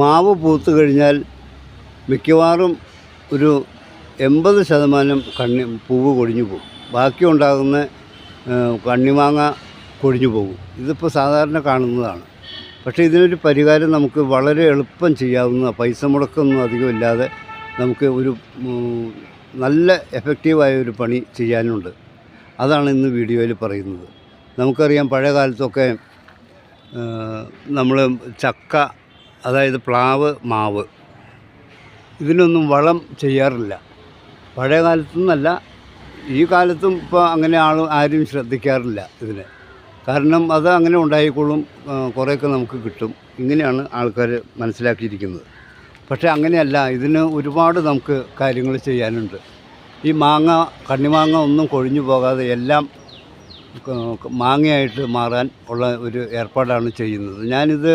മാവ് പൂത്ത് കഴിഞ്ഞാൽ മിക്കവാറും ഒരു എൺപത് ശതമാനം കണ്ണി പൂവ് കൊഴിഞ്ഞു പോകും. ബാക്കി ഉണ്ടാകുന്ന കണ്ണിമാങ്ങ കൊഴിഞ്ഞു പോകും. ഇതിപ്പോൾ സാധാരണ കാണുന്നതാണ്. പക്ഷേ ഇതിനൊരു പരിഹാരം നമുക്ക് വളരെ എളുപ്പം ചെയ്യാവുന്ന പൈസ മുടക്കൊന്നും അധികമില്ലാതെ നമുക്ക് ഒരു നല്ല എഫക്റ്റീവായ ഒരു പണി ചെയ്യാനുണ്ട്. അതാണ് ഇന്ന് വീഡിയോയിൽ പറയുന്നത്. നമുക്കറിയാം പഴയ കാലത്തൊക്കെ നമ്മൾ ചക്ക അതായത് പ്ലാവ് മാവ്. ഇതിനൊന്നും വളം ചെയ്യാറില്ല. പഴയ കാലത്തുനിന്നല്ല ഈ കാലത്തും ഇപ്പോൾ അങ്ങനെ ആൾ ആരും ശ്രദ്ധിക്കാറില്ല ഇതിനെ. കാരണം അത് അങ്ങനെ ഉണ്ടായിക്കോളും കുറേയൊക്കെ നമുക്ക് കിട്ടും. ഇങ്ങനെയാണ് ആൾക്കാർ മനസ്സിലാക്കിയിരിക്കുന്നത്. പക്ഷേ അങ്ങനെയല്ല ഇതിന് ഒരുപാട് നമുക്ക് കാര്യങ്ങൾ ചെയ്യാനുണ്ട്. ഈ മാങ്ങ കണ്ണിമാങ്ങ ഒന്നും കൊഴിഞ്ഞു പോകാതെ എല്ലാം മാങ്ങയായിട്ട് മാറാൻ ഉള്ള ഒരു ഏർപ്പാടാണ് ചെയ്യുന്നത്. ഞാനിത്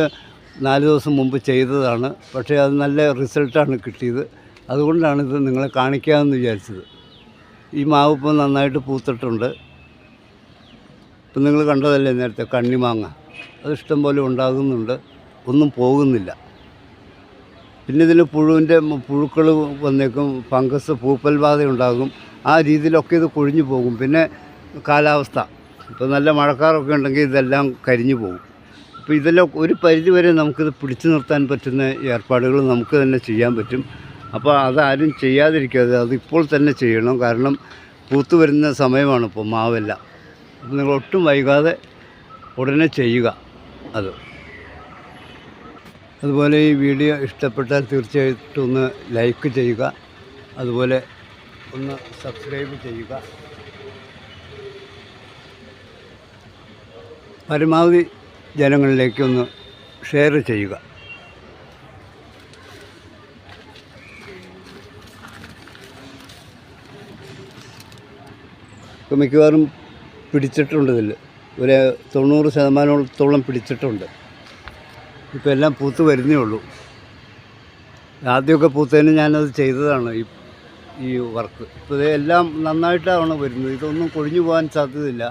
നാല് ദിവസം മുമ്പ് ചെയ്തതാണ്. പക്ഷേ അത് നല്ല റിസൾട്ടാണ് കിട്ടിയത്. അതുകൊണ്ടാണ് ഇത് നിങ്ങളെ കാണിക്കാമെന്ന് വിചാരിച്ചത്. ഈ മാവ് ഇപ്പോൾ നന്നായിട്ട് പൂത്തിട്ടുണ്ട്. ഇപ്പം നിങ്ങൾ കണ്ടതല്ലേ നേരത്തെ കണ്ണിമാങ്ങ. അത് ഇഷ്ടം പോലെ ഉണ്ടാകുന്നുണ്ട്. ഒന്നും പോകുന്നില്ല. പിന്നെ ഇതിന് പുഴുവിന്റെ പുഴുക്കൾ വന്നേക്കും ഫംഗസ് പൂപ്പൽ ബാധ ഉണ്ടാകും. ആ രീതിയിലൊക്കെ ഇത് കൊഴിഞ്ഞു പോകും. പിന്നെ കാലാവസ്ഥ. ഇപ്പോൾ നല്ല മഴക്കാറൊക്കെ ഉണ്ടെങ്കിൽ ഇതെല്ലാം കരിഞ്ഞു പോകും. അപ്പോൾ ഇതെല്ലാം ഒരു പരിധി വരെ നമുക്കിത് പിടിച്ചു നിർത്താൻ പറ്റുന്ന ഏർപ്പാടുകൾ നമുക്ക് തന്നെ ചെയ്യാൻ പറ്റും. അപ്പോൾ അതാരും ചെയ്യാതിരിക്കാതെ അതിപ്പോൾ തന്നെ ചെയ്യണം. കാരണം പൂത്തു വരുന്ന സമയമാണ് ഇപ്പോൾ മാവെല്ലാം. നിങ്ങൾ ഒട്ടും വൈകാതെ ഉടനെ ചെയ്യുക അത്. അതുപോലെ ഈ വീഡിയോ ഇഷ്ടപ്പെട്ടാൽ തീർച്ചയായിട്ടും ഒന്ന് ലൈക്ക് ചെയ്യുക. അതുപോലെ ഒന്ന് സബ്സ്ക്രൈബ് ചെയ്യുക. പരമാവധി ജനങ്ങളിലേക്കൊന്ന് ഷെയർ ചെയ്യുക. മിക്കവാറും പിടിച്ചിട്ടുണ്ട് ഇതിൽ ഒരു തൊണ്ണൂറ് ശതമാനത്തോളം പിടിച്ചിട്ടുണ്ട്. ഇപ്പം എല്ലാം പൂത്ത് വരുന്നേ ഉള്ളൂ. ആദ്യമൊക്കെ പൂത്തതിന് ഞാനത് ചെയ്തതാണ് ഈ ഈ വർക്ക്. ഇപ്പോൾ എല്ലാം നന്നായിട്ടാണ് വരുന്നത്. ഇതൊന്നും കൊഴിഞ്ഞു പോകാൻ സാധ്യതയില്ല.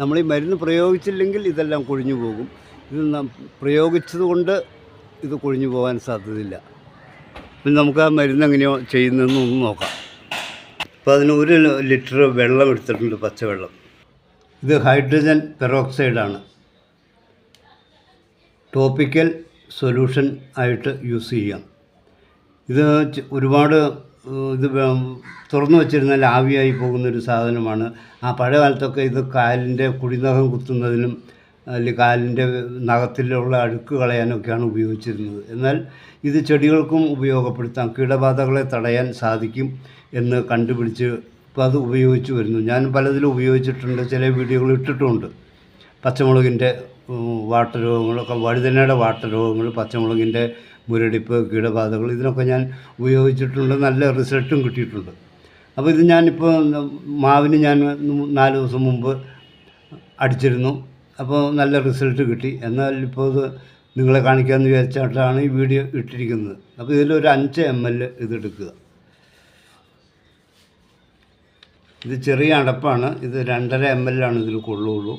നമ്മൾ ഈ മരുന്ന് പ്രയോഗിച്ചില്ലെങ്കിൽ ഇതെല്ലാം കൊഴിഞ്ഞു പോകും. ഇത് നം- പ്രയോഗിച്ചതുകൊണ്ട് ഇത് കൊഴിഞ്ഞു പോകാൻ സാധ്യതയില്ല. പിന്നെ നമുക്ക് ആ മരുന്ന് എങ്ങനെയോ ചെയ്യുന്നതെന്ന് ഒന്ന് നോക്കാം. അപ്പോൾ അതിന് ഒരു ലിറ്റർ വെള്ളം എടുത്തിട്ടുണ്ട് പച്ചവെള്ളം. ഇത് ഹൈഡ്രജൻ പെറോക്സൈഡാണ്. ടോപ്പിക്കൽ സൊല്യൂഷൻ ആയിട്ട് യൂസ് ചെയ്യാം. ഇത് ഒരുപാട് ഇത് തുറന്നു വച്ചിരുന്നാൽ ആവിയായി പോകുന്നൊരു സാധനമാണ്. ആ പഴയ കാലത്തൊക്കെ ഇത് കാലിന്റെ കുടിനഖം കുത്തുന്നതിനും അല്ലെങ്കിൽ കാലിന്റെ നഖത്തിലുള്ള അഴുക്ക് കളയാനൊക്കെയാണ് ഉപയോഗിച്ചിരുന്നത്. എന്നാൽ ഇത് ചെടികൾക്കും ഉപയോഗപ്പെടുത്താം. കീടബാധകളെ തടയാൻ സാധിക്കും എന്ന് കണ്ടുപിടിച്ച് ഇപ്പോൾ അത് ഉപയോഗിച്ച് വരുന്നു. ഞാൻ പലതിലും ഉപയോഗിച്ചിട്ടുണ്ട് ചില വീഡിയോകൾ ഇട്ടിട്ടുമുണ്ട് പച്ചമുളകിന്റെ വാട്ട വാട്ടരോഗങ്ങളൊക്കെ വഴുതനയുടെ വാട്ടരോഗങ്ങൾ പച്ചമുളകിന്റെ മുരടിപ്പ് കീടബാധകൾ ഇതിനൊക്കെ ഞാൻ ഉപയോഗിച്ചിട്ടുണ്ട്. നല്ല റിസൾട്ടും കിട്ടിയിട്ടുണ്ട്. അപ്പോൾ ഇത് ഞാനിപ്പോൾ മാവിന് ഞാൻ നാല് ദിവസം മുമ്പ് അടിച്ചിരുന്നു. അപ്പോൾ നല്ല റിസൾട്ട് കിട്ടി. എന്നാൽ ഇപ്പോൾ ഇത് നിങ്ങളെ കാണിക്കാമെന്ന് വിചാരിച്ചിട്ടാണ് ഈ വീഡിയോ ഇട്ടിരിക്കുന്നത്. അപ്പോൾ ഇതിലൊരു അഞ്ച് എം എൽ ഇതെടുക്കുക. ഇത് ചെറിയ അടപ്പാണ്. ഇത് രണ്ടര എം എൽ ആണ് ഇതിൽ കൊള്ളുള്ളൂ.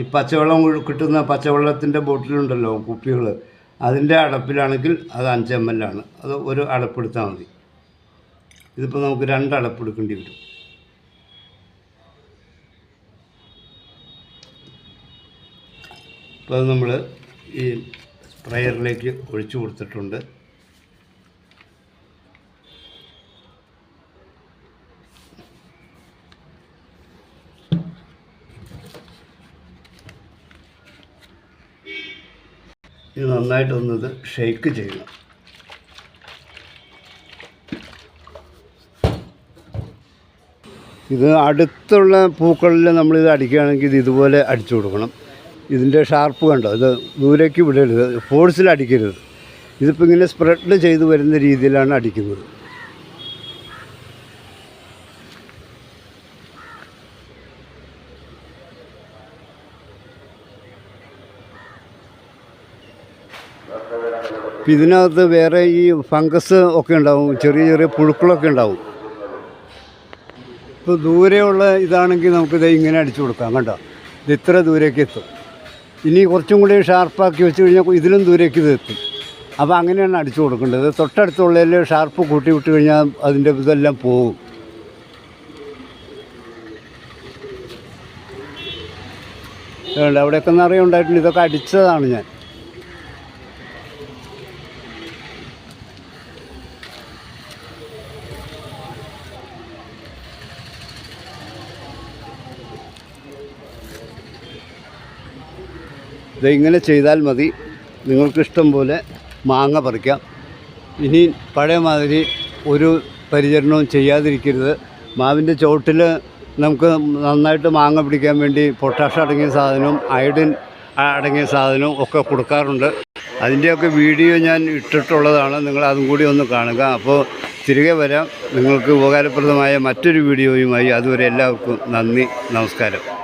ഈ പച്ചവെള്ളം കിട്ടുന്ന പച്ചവെള്ളത്തിന്റെ ബോട്ടിലുണ്ടല്ലോ കുപ്പികൾ. അതിന്റെ അടപ്പിലാണെങ്കിൽ അത് അഞ്ച് എം എൽ ആണ്. അത് ഒരു അടപ്പെടുത്താൽ മതി. ഇതിപ്പോൾ നമുക്ക് രണ്ടളപ്പ് എടുക്കേണ്ടി വരും. ഇപ്പോൾ നമ്മൾ ഈ സ്പ്രയറിലേക്ക് ഒഴിച്ചു കൊടുത്തിട്ടുണ്ട്. ഇത് നന്നായിട്ടൊന്നത് ഷെയ്ക്ക് ചെയ്യണം. ഇത് അടുത്തുള്ള പൂക്കളിൽ നമ്മളിത് അടിക്കുകയാണെങ്കിൽ ഇത് ഇതുപോലെ അടിച്ചു കൊടുക്കണം. ഇതിന്റെ ഷാർപ്പ് കണ്ടോ? ഇത് ദൂരേക്ക് വിടരുത്. ഫോഴ്സിൽ അടിക്കരുത്. ഇതിപ്പോൾ ഇങ്ങനെ സ്പ്രെഡ് ചെയ്ത് വരുന്ന രീതിയിലാണ് അടിക്കുന്നത്. ഇതിനകത്ത് വേറെ ഈ ഫംഗസ് ഒക്കെ ഉണ്ടാവും. ചെറിയ ചെറിയ പുഴുക്കളൊക്കെ ഉണ്ടാവും. ഇപ്പോൾ ദൂരെയുള്ള ഇതാണെങ്കിൽ നമുക്കിത് ഇങ്ങനെ അടിച്ചു കൊടുക്കാം കണ്ടോ? ഇത് ഇത്ര ദൂരേക്ക് എത്തും. ഇനി കുറച്ചും കൂടി ഷാർപ്പാക്കി വെച്ച് കഴിഞ്ഞാൽ ഇതിലും ദൂരേക്ക് ഇത് എത്തും. അപ്പോൾ അങ്ങനെയാണ് അടിച്ചു കൊടുക്കേണ്ടത്. തൊട്ടടുത്തുള്ളതിൽ ഷാർപ്പ് കൂട്ടി വിട്ട് കഴിഞ്ഞാൽ അതിന്റെ ഇതെല്ലാം പോകും. അവിടെയൊക്കെ നിറയെ ഉണ്ടായിട്ടുണ്ട്. ഇതൊക്കെ അടിച്ചതാണ് ഞാൻ. ഇത് ഇങ്ങനെ ചെയ്താൽ മതി. നിങ്ങൾക്കിഷ്ടം പോലെ മാങ്ങ പറിക്കാം. ഇനി പഴയ മാതിരി ഒരു പരിചരണവും ചെയ്യാതിരിക്കരുത്. മാവിന്റെ ചോട്ടിൽ നമുക്ക് നന്നായിട്ട് മാങ്ങ പിടിക്കാൻ വേണ്ടി പൊട്ടാഷ് അടങ്ങിയ സാധനവും അയഡിൻ അടങ്ങിയ സാധനവും ഒക്കെ കൊടുക്കാറുണ്ട്. അതിന്റെയൊക്കെ വീഡിയോ ഞാൻ ഇട്ടിട്ടുള്ളതാണ്. നിങ്ങൾ അതും കൂടി ഒന്ന് കാണുക. അപ്പോൾ തിരികെ വരാം. നിങ്ങൾക്ക് ഉപകാരപ്രദമായ മറ്റൊരു വീഡിയോയുമായി. അതുവരെ എല്ലാവർക്കും നന്ദി. നമസ്കാരം.